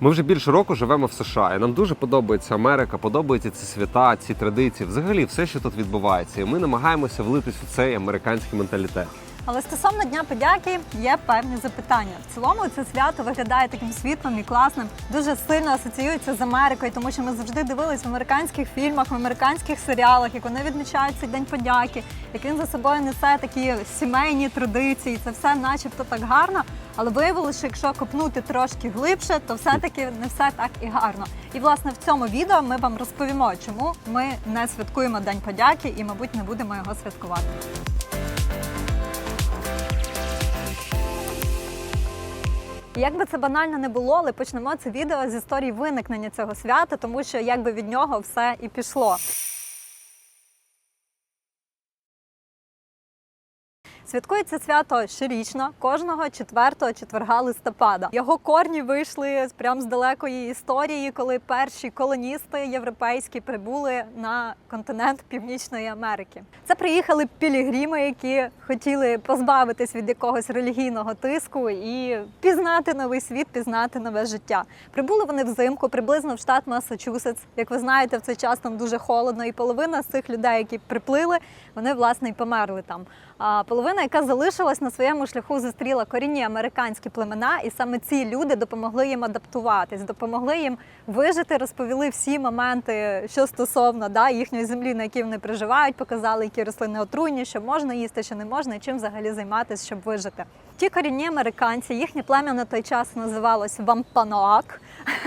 Ми вже більше року живемо в США, і нам дуже подобається Америка, подобаються ці свята, ці традиції, взагалі все, що тут відбувається. І ми намагаємося влитись у цей американський менталітет. Але стосовно Дня подяки є певні запитання. В цілому це свято виглядає таким світлим і класним, дуже сильно асоціюється з Америкою, тому що ми завжди дивились в американських фільмах, в американських серіалах, як вони відмічають цей день подяки, як він за собою несе такі сімейні традиції. Це все, начебто, так гарно. Але виявилося, що якщо копнути трошки глибше, то все-таки не все так і гарно. І власне в цьому відео ми вам розповімо, чому ми не святкуємо День подяки і, мабуть, не будемо його святкувати. І Як би це банально не було, але почнемо це відео з історії виникнення цього свята, тому що якби від нього все і пішло. Святкується свято щорічно, кожного четвертого четверга листопада. Його корні вийшли прямо з далекої історії, коли перші колоністи європейські прибули на континент Північної Америки. Це приїхали пілігріми, які хотіли позбавитись від якогось релігійного тиску і пізнати новий світ, пізнати нове життя. Прибули вони взимку, приблизно в штат Масачусетс. Як ви знаєте, в цей час там дуже холодно, і половина з цих людей, які приплили, вони власне і померли там. Половина, яка залишилась на своєму шляху, зустріла корінні американські племена, і саме ці люди допомогли їм адаптуватись, допомогли їм вижити, розповіли всі моменти, що стосовно да, їхньої землі, на якій вони проживають, показали, які рослини отруйні, що можна їсти, що не можна, і чим взагалі займатися, щоб вижити. Ті корінні американці, їхнє плем'я на той час називалось Вампаноак,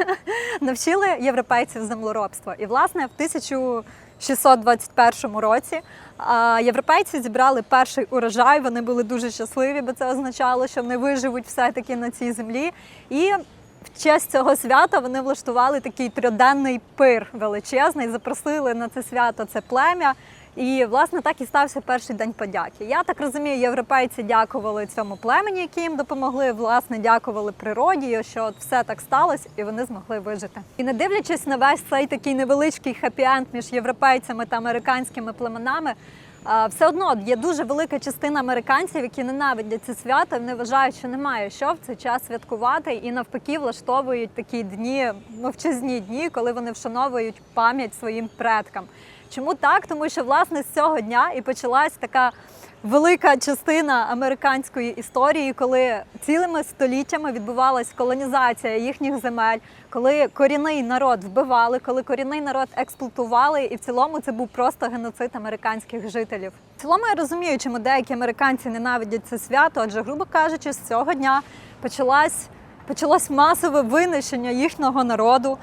навчили європейців землеробства. І власне в 1000 621 році європейці зібрали перший урожай. Вони були дуже щасливі, бо це означало, що вони виживуть все-таки на цій землі. І в честь цього свята вони влаштували такий трьоденний пир величезний, запросили на це свято це плем'я. І власне так і стався перший день подяки. Я так розумію, європейці дякували цьому племені, які їм допомогли. Власне, дякували природі, що от все так сталося, і вони змогли вижити. І не дивлячись на весь цей такий невеличкий хеппі-енд між європейцями та американськими племенами. Все одно є дуже велика частина американців, які ненавидять це свято. Вони вважають, що немає що в цей час святкувати, і навпаки влаштовують такі дні, мовчазні дні, коли вони вшановують пам'ять своїм предкам. Чому так? Тому що власне з цього дня і почалась така велика частина американської історії, коли цілими століттями відбувалась колонізація їхніх земель, коли корінний народ вбивали, коли корінний народ експлуатували, і в цілому це був просто геноцид американських жителів. В цілому я розумію, чому деякі американці ненавидять це свято, адже, грубо кажучи, з цього дня почалась. Почалось масове винищення їхнього народу.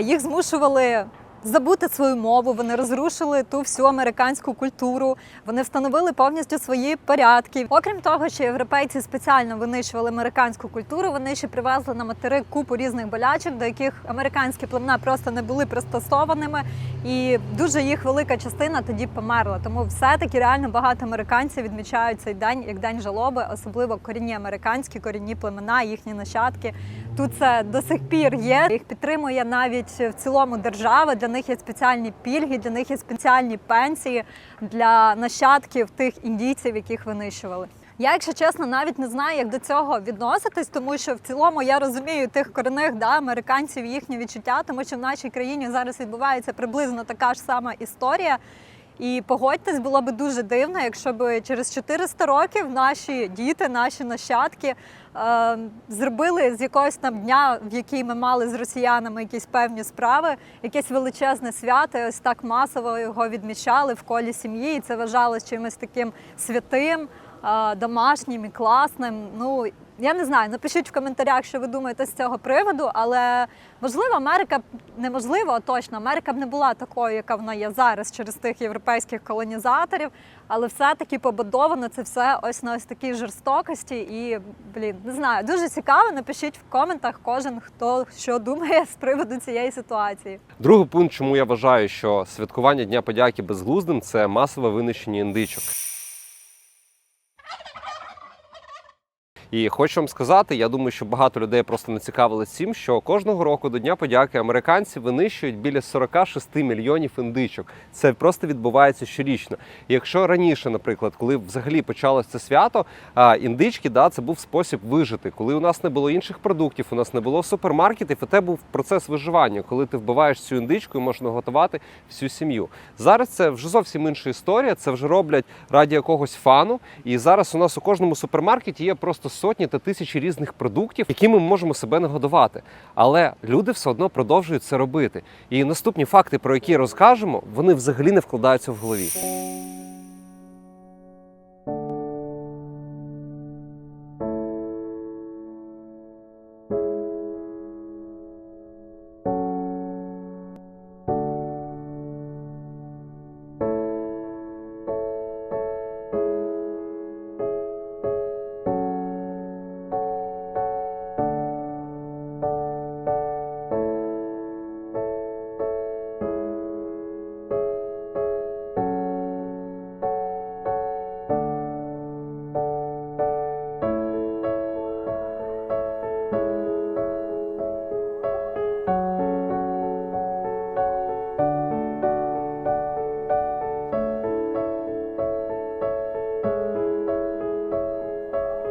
Їх змушували забути свою мову. Вони розрушили ту всю американську культуру. Вони встановили повністю свої порядки. Окрім того, що європейці спеціально винищували американську культуру, вони ще привезли на материк купу різних болячок, до яких американські племена просто не були пристосованими, і дуже їх велика частина тоді померла. Тому все-таки реально багато американців відмічають цей день як день жалоби, особливо корінні американські, корінні племена, їхні нащадки. Тут це до сих пір є. Їх підтримує навіть в цілому держава. Для них є спеціальні пільги, для них є спеціальні пенсії для нащадків тих індійців, яких винищували. Я, якщо чесно, навіть не знаю, як до цього відноситись, тому що в цілому я розумію тих корінних да, американців і їхні відчуття, тому що в нашій країні зараз відбувається приблизно така ж сама історія. І погодьтесь, було би дуже дивно, якщо б через 400 років наші діти, наші нащадки е, зробили з якогось там дня, в який ми мали з росіянами якісь певні справи, якесь величезне свято. і Ось так масово його відмічали в колі сім'ї, і це вважалось чимось таким святим, домашнім і класним. Ну я не знаю, напишіть в коментарях, що ви думаєте з цього приводу, але можливо, Америка неможливо, а точно Америка б не була такою, яка вона є зараз через тих європейських колонізаторів. Але все-таки побудовано це все ось на ось такій жорстокості. І блін, не знаю, дуже цікаво. Напишіть в коментах кожен, хто що думає з приводу цієї ситуації. Другий пункт, чому я вважаю, що святкування Дня подяки безглуздим, це масове винищення індичок. І хочу вам сказати, я думаю, що багато людей просто не цікавились цим, що кожного року до Дня подяки американці винищують біля 46 мільйонів індичок. Це просто відбувається щорічно. І якщо раніше, наприклад, коли взагалі почалось це свято, індички, да, це був спосіб вижити. Коли у нас не було інших продуктів, у нас не було супермаркетів, і це був процес виживання, коли ти вбиваєш цю індичку і можна готувати всю сім'ю. Зараз це вже зовсім інша історія. Це вже роблять раді якогось фану. І зараз у нас у кожному супермаркеті є просто сотні та тисячі різних продуктів, які ми можемо себе нагодувати. Але люди все одно продовжують це робити. І наступні факти, про які розкажемо, вони взагалі не вкладаються в голові.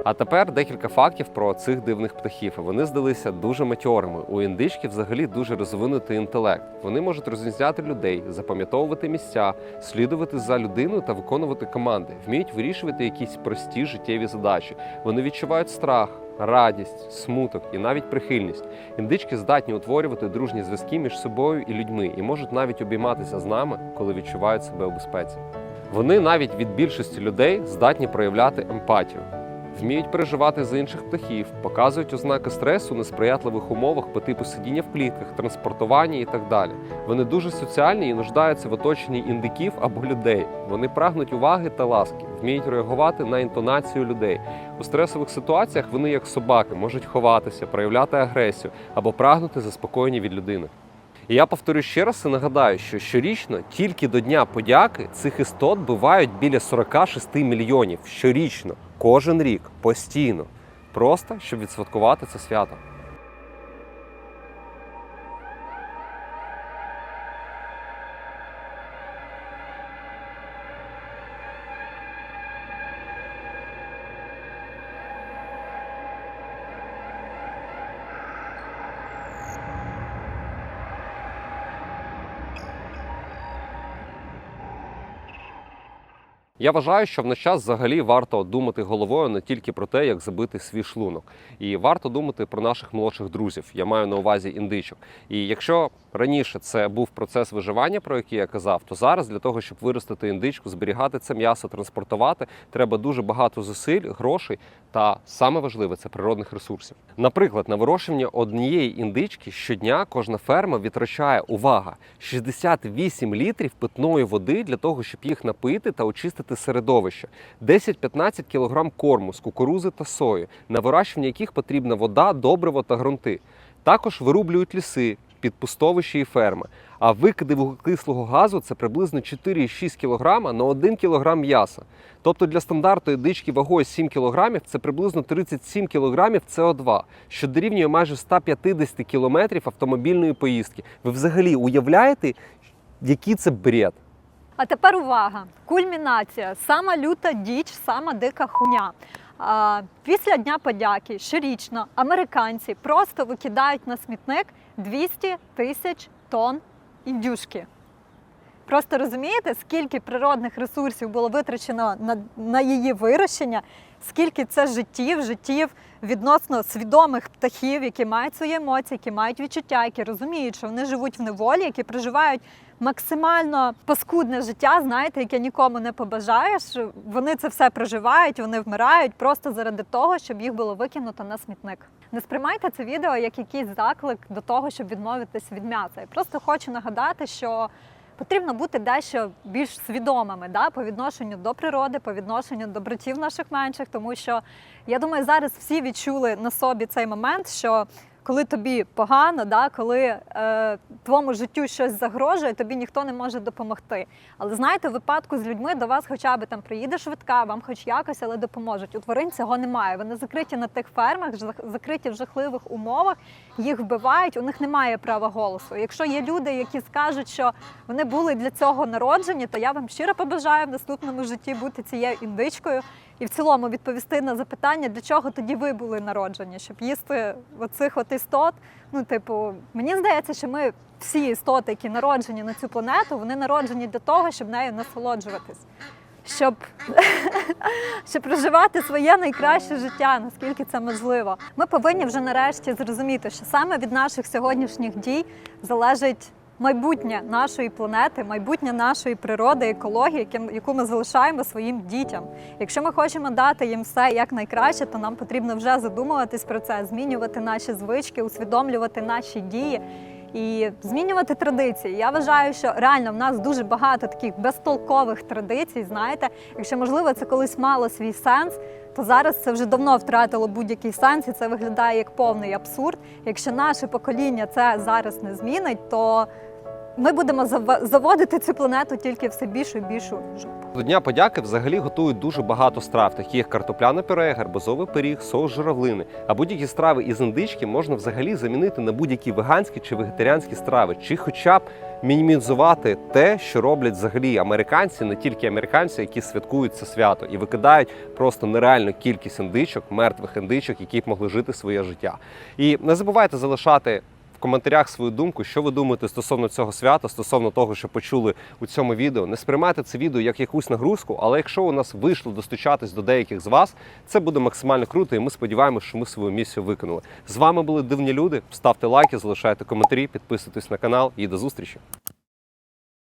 А тепер декілька фактів про цих дивних птахів. Вони здалися дуже матьорими. У індички взагалі дуже розвинутий інтелект. Вони можуть розрізняти людей, запам'ятовувати місця, слідувати за людиною та виконувати команди, вміють вирішувати якісь прості життєві задачі. Вони відчувають страх. Радість, смуток і навіть прихильність. Індички здатні утворювати дружні зв'язки між собою і людьми і можуть навіть обійматися з нами, коли відчувають себе у безпеці. Вони навіть від більшості людей здатні проявляти емпатію вміють переживати за інших птахів, показують ознаки стресу у несприятливих умовах по типу сидіння в клітках, транспортування і так далі. Вони дуже соціальні і нуждаються в оточенні індиків або людей. Вони прагнуть уваги та ласки, вміють реагувати на інтонацію людей. У стресових ситуаціях вони, як собаки, можуть ховатися, проявляти агресію або прагнути заспокоєння від людини. І я повторю ще раз і нагадаю, що щорічно тільки до Дня подяки цих істот бувають біля 46 мільйонів. Щорічно, кожен рік, постійно, просто щоб відсвяткувати це свято. Я вважаю, що в наш час взагалі варто думати головою не тільки про те, як забити свій шлунок, і варто думати про наших молодших друзів. Я маю на увазі індичок. І якщо раніше це був процес виживання, про який я казав, то зараз для того, щоб виростити індичку, зберігати це м'ясо, транспортувати, треба дуже багато зусиль, грошей та саме важливе це природних ресурсів. Наприклад, на вирощування однієї індички щодня кожна ферма витрачає увага 68 літрів питної води для того, щоб їх напити та очистити середовище, 10-15 кг корму з кукурузи та сої, на вирощування яких потрібна вода, добриво та ґрунти. Також вирублюють ліси, підпустовища і ферми. А викиди вуглекислого газу це приблизно 4,6 кг на 1 кг м'яса. Тобто для стандартної дички вагою 7 кг це приблизно 37 кг СО2, що дорівнює майже 150 км автомобільної поїздки. Ви взагалі уявляєте, який це бред? А тепер увага! Кульмінація. Сама люта діч, сама дика хуйня. Після Дня подяки щорічно американці просто викидають на смітник 200 тисяч тонн індюшки. Просто розумієте, скільки природних ресурсів було витрачено на, на її вирощення, скільки це життів, життів відносно свідомих птахів, які мають свої емоції, які мають відчуття, які розуміють, що вони живуть в неволі, які проживають максимально паскудне життя, знаєте, яке нікому не побажаєш. Вони це все проживають, вони вмирають просто заради того, щоб їх було викинуто на смітник. Не сприймайте це відео як якийсь заклик до того, щоб відмовитись від м'яса. Я просто хочу нагадати, що потрібно бути дещо більш свідомими да, по відношенню до природи, по відношенню до братів наших менших, тому що я думаю, зараз всі відчули на собі цей момент, що коли тобі погано, да, коли е, твоєму життю щось загрожує, тобі ніхто не може допомогти. Але знаєте, в випадку з людьми до вас хоча б там приїде швидка, вам хоч якось, але допоможуть. У тварин цього немає. Вони закриті на тих фермах, закриті в жахливих умовах, їх вбивають, у них немає права голосу. Якщо є люди, які скажуть, що вони були для цього народжені, то я вам щиро побажаю в наступному житті бути цією індичкою і в цілому відповісти на запитання, для чого тоді ви були народжені, щоб їсти оцих от істот. Ну, типу, мені здається, що ми всі істоти, які народжені на цю планету, вони народжені для того, щоб нею насолоджуватись. Щоб, щоб проживати своє найкраще життя, наскільки це можливо. Ми повинні вже нарешті зрозуміти, що саме від наших сьогоднішніх дій залежить майбутнє нашої планети, майбутнє нашої природи, екології, яку ми залишаємо своїм дітям. Якщо ми хочемо дати їм все як найкраще, то нам потрібно вже задумуватись про це, змінювати наші звички, усвідомлювати наші дії. І змінювати традиції. Я вважаю, що реально в нас дуже багато таких безтолкових традицій. Знаєте, якщо можливо це колись мало свій сенс, то зараз це вже давно втратило будь-який сенс, і це виглядає як повний абсурд. Якщо наше покоління це зараз не змінить, то ми будемо заводити цю планету тільки все більшу і більшу жопу. До Дня подяки взагалі готують дуже багато страв, такі як картопляне пюре, гарбузовий пиріг, соус журавлини. А будь-які страви із індички можна взагалі замінити на будь-які веганські чи вегетаріанські страви, чи хоча б мінімізувати те, що роблять взагалі американці, не тільки американці, які святкують це свято і викидають просто нереальну кількість індичок, мертвих індичок, які б могли жити своє життя. І не забувайте залишати. Коментарях свою думку, що ви думаєте стосовно цього свята, стосовно того, що почули у цьому відео. Не сприймайте це відео як якусь нагрузку, але якщо у нас вийшло достучатись до деяких з вас, це буде максимально круто, і ми сподіваємося, що ми свою місію виконали. З вами були дивні люди. Ставте лайки, залишайте коментарі, підписуйтесь на канал і до зустрічі.